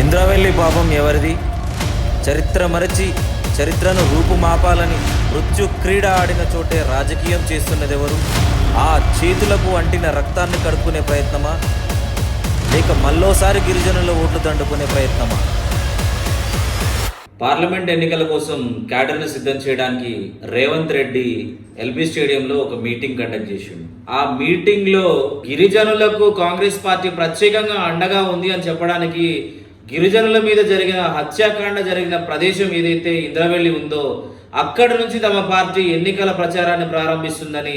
ఇంద్రవెల్లి పాపం ఎవరిది? చరిత్ర మరచి చరిత్రను రూపుమాపాలని మృత్యు క్రీడ ఆడిన చోటే రాజకీయం చేస్తున్నదెవరు? ఆ చేతులకు అంటిన రక్తాన్ని కడుక్కునే ప్రయత్నమా? లేక మళ్ళోసారి గిరిజనుల ఓట్లు దండుకునే ప్రయత్నమా? పార్లమెంట్ ఎన్నికల కోసం క్యాడర్ను సిద్ధం చేయడానికి రేవంత్ రెడ్డి ఎల్బీ స్టేడియంలో ఒక మీటింగ్ కండక్ట్ చేసిండు. ఆ మీటింగ్లో గిరిజనులకు కాంగ్రెస్ పార్టీ ప్రత్యేకంగా అండగా ఉంది అని చెప్పడానికి గిరిజనుల మీద జరిగిన హత్యాకాండ జరిగిన ప్రదేశం ఏదైతే ఇంద్రవెల్లి ఉందో అక్కడి నుంచి తమ పార్టీ ఎన్నికల ప్రచారాన్ని ప్రారంభిస్తుందని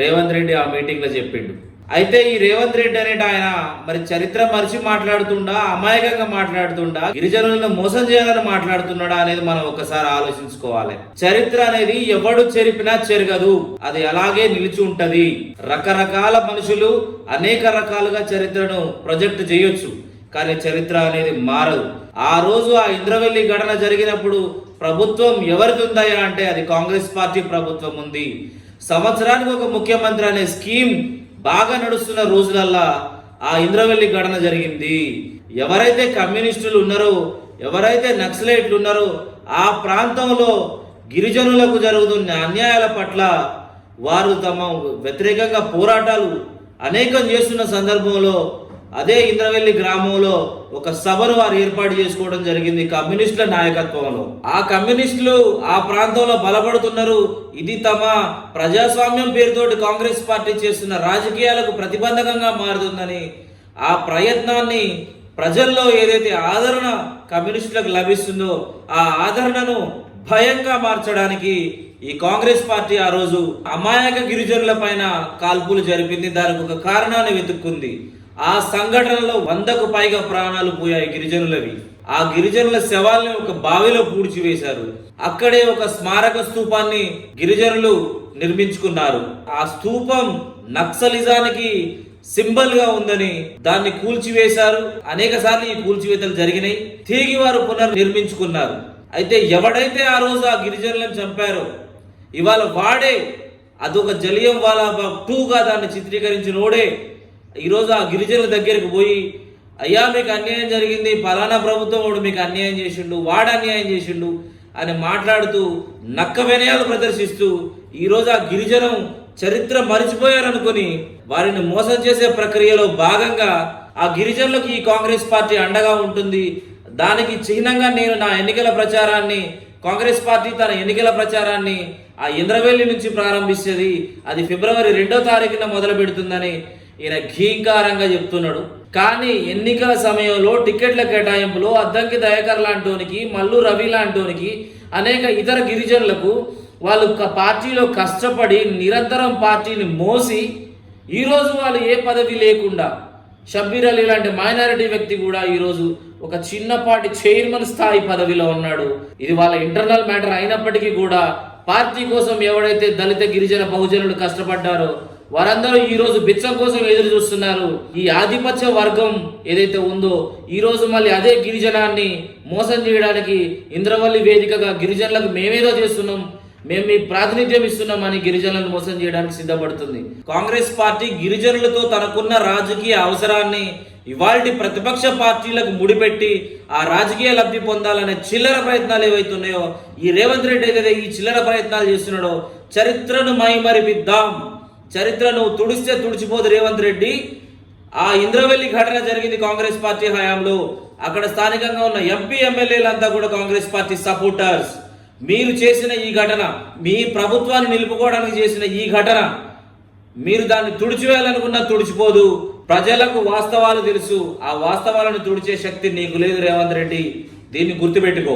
రేవంత్ రెడ్డి ఆ మీటింగ్లో చెప్పిండు. అయితే ఈ రేవంత్ రెడ్డి అనేట ఆయన మరి చరిత్ర మరిచి మాట్లాడుతుండా అమాయకంగా మాట్లాడుతుండా గిరిజనులను మోసం చేయాలని మాట్లాడుతున్నాడా అనేది మనం ఒకసారి ఆలోచించుకోవాలి. చరిత్ర అనేది ఎవడు చెరిపినా చెరగదు అది అలాగే నిలిచి ఉంటది. రకరకాల మనుషులు అనేక రకాలుగా చరిత్రను ప్రొజెక్ట్ చేయొచ్చు. కానీ చరిత్ర అనేది మారదు. ఆ రోజు ఆ ఇంద్రవెల్లి ఘటన జరిగినప్పుడు ప్రభుత్వం ఎవరిది ఉందయ్యా అంటే అది కాంగ్రెస్ పార్టీ ప్రభుత్వం ఉంది. సంవత్సరానికి ఒక ముఖ్యమంత్రి అనే స్కీమ్ బాగా నడుస్తున్న రోజులల్లా ఆ ఇంద్రవెల్లి ఘటన జరిగింది. ఎవరైతే కమ్యూనిస్టులు ఉన్నారో ఎవరైతే నక్సలైట్లు ఉన్నారో ఆ ప్రాంతంలో గిరిజనులకు జరుగుతున్న అన్యాయాల పట్ల వారు తమ వ్యతిరేకంగా పోరాటాలు అనేకం చేస్తున్న సందర్భంలో అదే ఇంద్రవెల్లి గ్రామంలో ఒక సభను వారు ఏర్పాటు చేసుకోవడం జరిగింది కమ్యూనిస్టుల నాయకత్వంలో. ఆ కమ్యూనిస్టులు ఆ ప్రాంతంలో బలపడుతున్నారు. ఇది తమ ప్రజాస్వామ్యం పేరుతోటి కాంగ్రెస్ పార్టీ చేస్తున్న రాజకీయాలకు ప్రతిబంధకంగా మారుతుందని ఆ ప్రయత్నాన్ని ప్రజల్లో ఏదైతే ఆదరణ కమ్యూనిస్టులకు లభిస్తుందో ఆ ఆదరణను భయంగా మార్చడానికి ఈ కాంగ్రెస్ పార్టీ ఆ రోజు అమాయక గిరిజనుల పైన కాల్పులు జరిపింది. దానికి ఒక కారణాన్ని వెతుక్కుంది. ఆ సంఘటనలో వందకు పైగా ప్రాణాలు పోయాయి గిరిజనులవి. ఆ గిరిజనుల శవాల్ని ఒక బావిలో పూడ్చివేశారు. అక్కడే ఒక స్మారక స్తూపాన్ని గిరిజనులు నిర్మించుకున్నారు. ఆ స్తూపం నక్సలిజానికి సింబల్గా ఉందని దాన్ని కూల్చివేశారు. అనేక సార్లు ఈ కూల్చివేతలు జరిగినాయి. తిరిగి వారు పునర్నిర్మించుకున్నారు. అయితే ఎవడైతే ఆ రోజు ఆ గిరిజనులను చంపారో ఇవాళ వాడే అదొక జలియం వాలా టూగా దాన్ని చిత్రీకరించినోడే ఈరోజు ఆ గిరిజనుల దగ్గరికి పోయి అయ్యా మీకు అన్యాయం జరిగింది ఫలానా ప్రభుత్వం వాడు మీకు అన్యాయం చేసిండు వాడు అన్యాయం చేసిండు అని మాట్లాడుతూ నక్క వినయాలు ప్రదర్శిస్తూ ఈరోజు ఆ గిరిజనం చరిత్ర మరిచిపోయారనుకుని వారిని మోసం చేసే ప్రక్రియలో భాగంగా ఆ గిరిజనులకు ఈ కాంగ్రెస్ పార్టీ అండగా ఉంటుంది. దానికి చిహ్నంగా నేను నా ఎన్నికల ప్రచారాన్ని కాంగ్రెస్ పార్టీ తన ఎన్నికల ప్రచారాన్ని ఆ ఇంద్రవెల్లి నుంచి ప్రారంభిస్తుంది అది ఫిబ్రవరి రెండో తారీఖున మొదలు పెడుతుందని ఈయన ఘీంకారంగా చెప్తున్నాడు. కానీ ఎన్నికల సమయంలో టికెట్ల కేటాయింపులో అద్దంకి దయాకర్ లాంటోనికి మల్లు రవి లాంటోనికి అనేక ఇతర గిరిజనులకు వాళ్ళు ఒక పార్టీలో కష్టపడి నిరంతరం పార్టీని మోసి ఈరోజు వాళ్ళు ఏ పదవి లేకుండా షబ్బీర్ అలీ లాంటి మైనారిటీ వ్యక్తి కూడా ఈరోజు ఒక చిన్నపాటి చైర్మన్ స్థాయి పదవిలో ఉన్నాడు. ఇది వాళ్ళ ఇంటర్నల్ మ్యాటర్ అయినప్పటికీ కూడా పార్టీ కోసం ఎవడైతే దళిత గిరిజన బహుజనులు కష్టపడ్డారో వారందరూ ఈ రోజు బిచ్చం కోసం ఎదురు చూస్తున్నారు. ఈ ఆధిపత్య వర్గం ఏదైతే ఉందో ఈ రోజు మళ్ళీ అదే గిరిజనాన్ని మోసం చేయడానికి ఇంద్రవల్లి వేదికగా గిరిజనులకు మేమేదో చేస్తున్నాం మేము మీ ప్రాతినిధ్యం ఇస్తున్నామని గిరిజనులను మోసం చేయడానికి సిద్ధపడుతుంది. కాంగ్రెస్ పార్టీ గిరిజనులతో తనకున్న రాజకీయ అవసరాన్ని ఇవాళ ప్రతిపక్ష పార్టీలకు ముడిపెట్టి ఆ రాజకీయ లబ్ధి పొందాలనే చిల్లర ప్రయత్నాలు ఏవైతున్నాయో ఈ రేవంత్ రెడ్డి ఏదైతే ఈ చిల్లర ప్రయత్నాలు చేస్తున్నాడో చరిత్రను మైమరిపిద్దాం. చరిత్రను తుడిస్తే తుడిచిపోదు రేవంత్ రెడ్డి. ఆ ఇంద్రవెల్లి ఘటన జరిగింది కాంగ్రెస్ పార్టీ హయాంలో. అక్కడ స్థానికంగా ఉన్న ఎంపీ ఎమ్మెల్యేలంతా కూడా కాంగ్రెస్ పార్టీ సపోర్టర్స్. మీరు చేసిన ఈ ఘటన మీ ప్రభుత్వాన్ని నిలుపుకోవడానికి చేసిన ఈ ఘటన మీరు దాన్ని తుడిచివేయాలనుకున్నా తుడిచిపోదు. ప్రజలకు వాస్తవాలు తెలుసు. ఆ వాస్తవాలను తుడిచే శక్తి నీకు లేదు రేవంత్ రెడ్డి. దీన్ని గుర్తుపెట్టుకో.